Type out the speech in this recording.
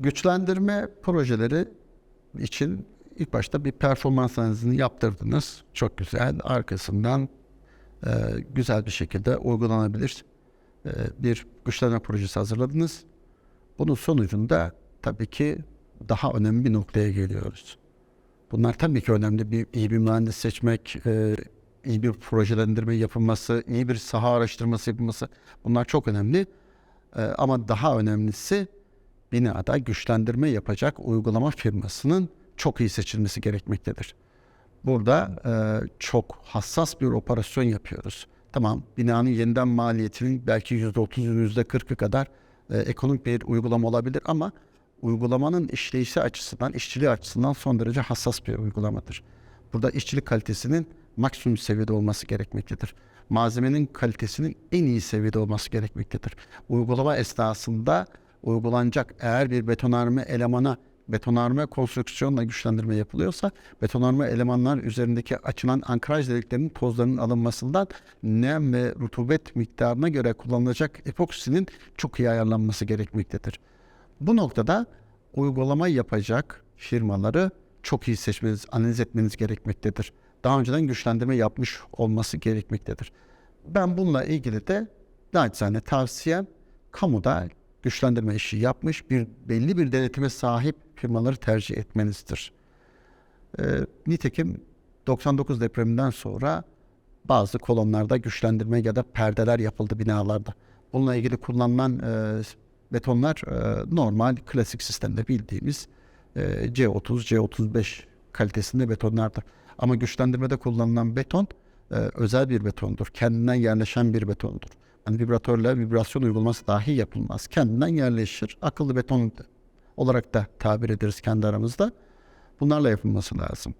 Güçlendirme projeleri için ilk başta bir performans analizini yaptırdınız. Çok güzel. Arkasından e, güzel bir şekilde uygulanabilir e, bir güçlendirme projesi hazırladınız. Bunun sonucunda tabii ki daha önemli bir noktaya geliyoruz. Bunlar tabii ki önemli. Bir, iyi bir mühendis seçmek, e, iyi bir projelendirme yapılması, iyi bir saha araştırması yapılması bunlar çok önemli. E, ama daha önemlisi binada güçlendirme yapacak uygulama firmasının çok iyi seçilmesi gerekmektedir. Burada e, çok hassas bir operasyon yapıyoruz. Tamam binanın yeniden maliyetinin belki %30'u %40'ı kadar e, ekonomik bir uygulama olabilir ama uygulamanın işleyişi açısından, işçiliği açısından son derece hassas bir uygulamadır. Burada işçilik kalitesinin maksimum seviyede olması gerekmektedir. Malzemenin kalitesinin en iyi seviyede olması gerekmektedir. Uygulama esnasında uygulanacak eğer bir betonarme elemana betonarme konstrüksiyonla güçlendirme yapılıyorsa betonarme elemanlar üzerindeki açılan ankraj deliklerinin tozlarının alınmasından nem ve rutubet miktarına göre kullanılacak epoksinin çok iyi ayarlanması gerekmektedir. Bu noktada uygulama yapacak firmaları çok iyi seçmeniz, analiz etmeniz gerekmektedir. Daha önceden güçlendirme yapmış olması gerekmektedir. Ben bununla ilgili de naçizane tavsiyem kamuda güçlendirme işi yapmış bir belli bir denetime sahip firmaları tercih etmenizdir. Ee, nitekim 99 depreminden sonra bazı kolonlarda güçlendirme ya da perdeler yapıldı binalarda. Bununla ilgili kullanılan e, betonlar e, normal klasik sistemde bildiğimiz e, C30, C35 kalitesinde betonlardır. Ama güçlendirmede kullanılan beton e, özel bir betondur. Kendinden yerleşen bir betondur. Yani vibratörle vibrasyon uygulaması dahi yapılmaz. Kendinden yerleşir. Akıllı beton olarak da tabir ederiz kendi aramızda. Bunlarla yapılması lazım.